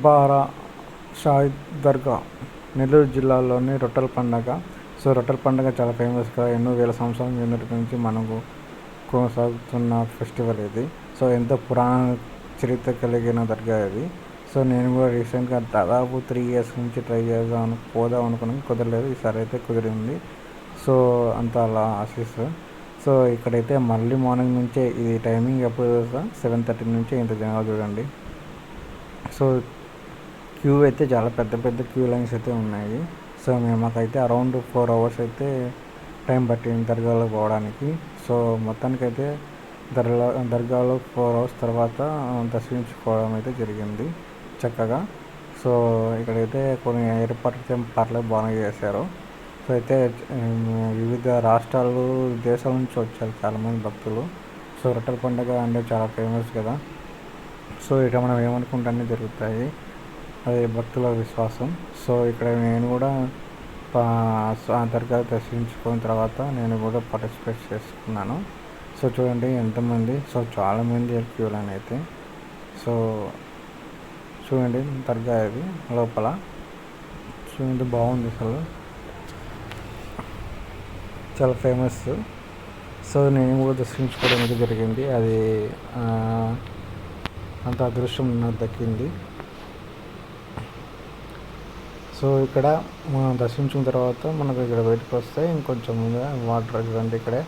బారా షాహిద్ దర్గా నెల్లూరు జిల్లాలోని రొట్టెల పండగ. సో రొట్టెల పండగ చాలా ఫేమస్గా ఎన్నో వేల సంవత్సరాల కిందటి నుంచి మనకు కొనసాగుతున్న ఫెస్టివల్ ఇది. సో ఎంతో పురాణ చరిత్ర కలిగిన దర్గా ఇది. సో నేను కూడా రీసెంట్గా దాదాపు త్రీ ఇయర్స్ నుంచి ట్రై చేద్దాం పోదాం అనుకున్నాను కుదరలేదు. ఈసారి అయితే కుదిరింది. సో అంత అలా ఆశీస్ సో ఇక్కడైతే మళ్ళీ మార్నింగ్ నుంచే ఇది టైమింగ్ ఎప్పుడు సెవెన్ థర్టీ నుంచి ఇంత జనాలు చూడండి. సో క్యూ అయితే చాలా పెద్ద పెద్ద క్యూ లైన్స్ అయితే ఉన్నాయి. సో మేము మాకైతే అరౌండ్ ఫోర్ అవర్స్ అయితే టైం పట్టింది దర్గాలో పోవడానికి. సో మొత్తానికైతే దర్గా దర్గాలో ఫోర్ అవర్స్ తర్వాత దర్శించుకోవడం అయితే జరిగింది చక్కగా. సో ఇక్కడైతే కొన్ని ఏర్పాట్లు పర్లేదు బాగా చేశారు. సో అయితే వివిధ రాష్ట్రాలు దేశాల నుంచి వచ్చారు చాలామంది భక్తులు. సో రొట్టెల పండుగ అంటే చాలా ఫేమస్ కదా. సో ఇక్కడ మనం ఏమనుకుంటే జరుగుతాయి. అది భక్తుల విశ్వాసం. సో ఇక్కడ నేను కూడా ఆ దర్గా దర్శించుకున్న తర్వాత నేను కూడా పార్టిసిపేట్ చేసుకున్నాను. సో చూడండి ఎంతమంది సో చాలామంది క్యూ లైన్ అయితే సో చూడండి దర్గా ఇది లోపల. చూడండి బాగుంది అసలు. చాలా ఫేమస్ సో నేను కూడా దర్శించుకోవడం అయితే జరిగింది. అది అంత అదృష్టం నాకు దక్కింది. సో ఇక్కడ మనం దర్శించుకున్న తర్వాత మనకు ఇక్కడ బయటకు వస్తే ఇంకొంచెం ముందు వాటర్ చూడండి ఇక్కడే.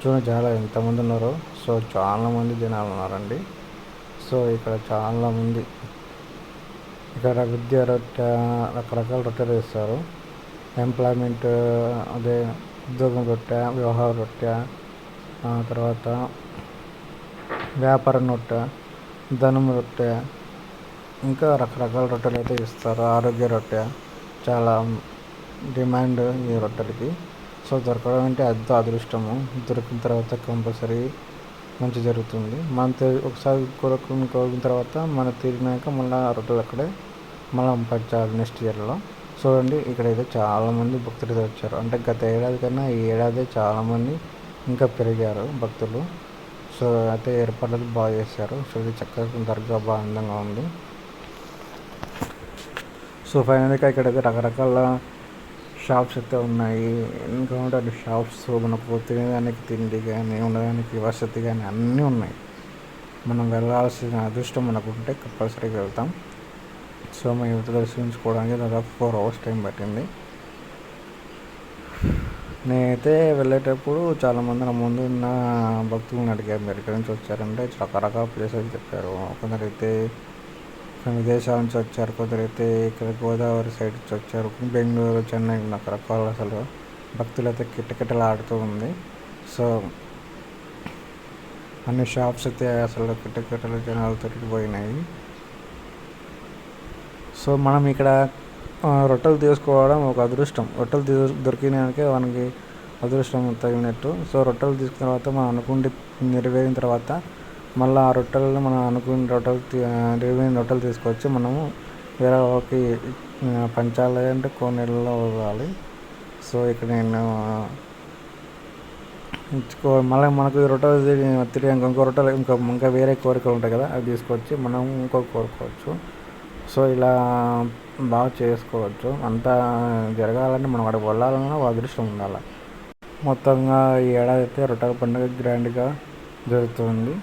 చూడండి చాలా ఎంతమంది ఉన్నారు. సో చాలామంది జనాలు ఉన్నారండి. సో ఇక్కడ చాలామంది ఇక్కడ విద్య రొట్టె రకరకాల రొట్టెలు వేస్తారు ఎంప్లాయ్మెంట్ అదే ఉద్యోగం రొట్టె వ్యవహార రొట్టె తర్వాత వ్యాపారం రొట్టె ధనం రొట్టె ఇంకా రకరకాల రొట్టెలు అయితే ఇస్తారు. ఆరోగ్య రొట్టె చాలా డిమాండ్ ఈ రొట్టెలకి సో దొరకడం అంటే ఎంతో అదృష్టము. దొరికిన తర్వాత కంపల్సరీ మంచి జరుగుతుంది. మనం ఒకసారి కొనుక్కుని కోరిన తర్వాత మనం తిరిగినాక మళ్ళీ ఆ రొట్టెలు అక్కడే మళ్ళీ పంచాలి నెక్స్ట్ ఇయర్లో. చూడండి ఇక్కడైతే చాలామంది భక్తులు వచ్చారు. అంటే గత ఏడాది కన్నా ఈ ఏడాది చాలామంది ఇంకా పెరిగారు భక్తులు. సో అయితే ఏర్పాట్లు బాగా చేశారు. సో ఇది చక్కగా దర్గా బాగా అందంగా ఉంది. సో ఫైనల్గా ఇక్కడైతే రకరకాల షాప్స్ అయితే ఉన్నాయి. ఎందుకంటే అటు షాప్స్ మనకు తినడానికి తిండి కానీ ఉండడానికి వసతి కానీ అన్నీ ఉన్నాయి. మనం వెళ్ళాల్సిన అదృష్టం మనకు ఉంటే కంపల్సరీగా వెళ్తాం. సో మేము యువత దర్శించుకోవడానికి దాదాపు ఫోర్ అవర్స్ టైం పట్టింది. నేనైతే వెళ్ళేటప్పుడు చాలామంది నా ముందు ఉన్న భక్తులను అడిగారు. మీరు ఎక్కడి నుంచి వచ్చారంటే రకరకాల ప్లేసెస్ చెప్పారు. కొందరైతే విదేశాల నుంచి వచ్చారు కొందరైతే ఇక్కడ గోదావరి సైడ్ నుంచి వచ్చారు. బెంగళూరు చెన్నై రకరకాల అసలు భక్తులైతే కిటకిటలాడుతూ ఉంది. సో అన్ని షాప్స్ అయితే అసలు కిటకిటలు జనాలతో పోయినాయి సో మనం ఇక్కడ రొట్టెలు తీసుకోవడం ఒక అదృష్టం. రొట్టెలు తీ దొరికినాకే మనకి అదృష్టం తగినట్టు సో రొట్టెలు తీసుకున్న తర్వాత మనం అనుకుంటే నెరవేరిన తర్వాత మళ్ళీ ఆ రొట్టెలను మనం అనుకున్న రొట్టెలు నెరవేరిన రొట్టెలు తీసుకొచ్చి మనము వేరే వాళ్ళకి పంచాలి అంటే కోనేళ్ళలో ఇవ్వాలి సో ఇక్కడ నేను మళ్ళీ మనకు రొట్టెలు తిరిగి ఇంకో రొట్టెలు ఇంకా ఇంకా వేరే కోరికలు ఉంటాయి కదా అవి తీసుకొచ్చి మనం ఇంకో కోరుకోవచ్చు. సో ఇలా బాగా చేసుకోవచ్చు. అంతా జరగాలంటే మనం అక్కడికి వెళ్ళాలన్నా అదృష్టం ఉండాలి. మొత్తంగా ఈ ఏడాది అయితే రొట్టెల పండుగ గ్రాండ్గా జరుగుతుంది.